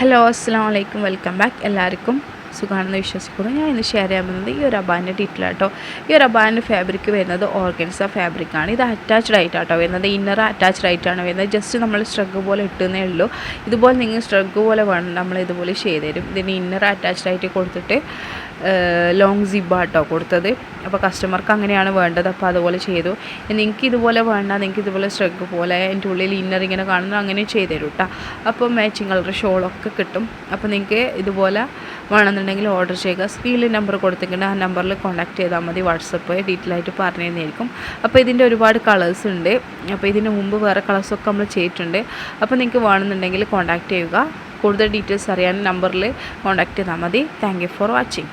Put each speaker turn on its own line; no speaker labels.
Hello അസ്സാം വലൈക്കും welcome back എല്ലാവർക്കും സുഖമാണെന്ന് വിശ്വസിക്കുന്നു. ഞാൻ ഇന്ന് ഷെയർ ചെയ്യാൻ പോകുന്നത് ഈ ഒരു അബാന്റെ ഡീറ്റെയിൽ ആട്ടോ. ഈ ഒരു അബാന്റെ ഫാബ്രിക് വരുന്നത് ഓർഗൻസ ഫാബ്രിക്കാണ് ഇത് അറ്റാച്ച്ഡ് ആയിട്ടാട്ടോ വരുന്നത്. ഇന്നർ അറ്റാച്ച്ഡ് ആയിട്ടാണ് വരുന്നത്. ജസ്റ്റ് നമ്മൾ സ്ട്രഗ് പോലെ ഇട്ടുന്നേ ഉള്ളൂ. ഇതുപോലെ നിങ്ങൾ സ്ട്രഗ് പോലെ വേണം. നമ്മൾ ഇതുപോലെ ചെയ്ത് തരും. ഇതിന് ഇന്നർ അറ്റാച്ച്ഡ് ആയിട്ട് കൊടുത്തിട്ട് ലോങ് സിബാട്ടോ കൊടുത്തത്. അപ്പോൾ കസ്റ്റമർക്ക് അങ്ങനെയാണ് വേണ്ടത്. അപ്പോൾ അതുപോലെ ചെയ്തു. നിങ്ങൾക്ക് ഇതുപോലെ വേണ്ട നിങ്ങൾക്ക് ഇതുപോലെ സ്ട്രഗ് പോലെ എന്റെ ഉള്ളിൽ ഇന്നർ ഇങ്ങനെ കാണുന്നത് അങ്ങനെ ചെയ്തു തരും കേട്ടോ അപ്പോൾ മാച്ചിങ് കളർ ഷോളൊക്കെ കിട്ടും. അപ്പോൾ നിങ്ങൾക്ക് ഇതുപോലെ വേണമെന്നുണ്ടെങ്കിൽ ഓർഡർ ചെയ്യുക. സ്ക്രീനിൽ നമ്പർ കൊടുത്തിട്ടുണ്ട്. ആ നമ്പറിൽ കോൺടാക്ട് ചെയ്താൽ മതി. വാട്സപ്പ് ഡീറ്റെയിൽ ആയിട്ട് പറഞ്ഞു തന്നെയായിരിക്കും അപ്പോൾ ഇതിന്റെ ഒരുപാട് കളേഴ്സ് ഉണ്ട്. അപ്പോൾ ഇതിന് മുമ്പ് വേറെ കളേഴ്സൊക്കെ നമ്മൾ ചെയ്തിട്ടുണ്ട്. അപ്പോൾ നിങ്ങൾക്ക് വേണമെന്നുണ്ടെങ്കിൽ കോൺടാക്ട് ചെയ്യുക. കൂടുതൽ ഡീറ്റെയിൽസ് അറിയാൻ നമ്പറിൽ കോൺടാക്ട് ചെയ്താൽ മതി. Thank for watching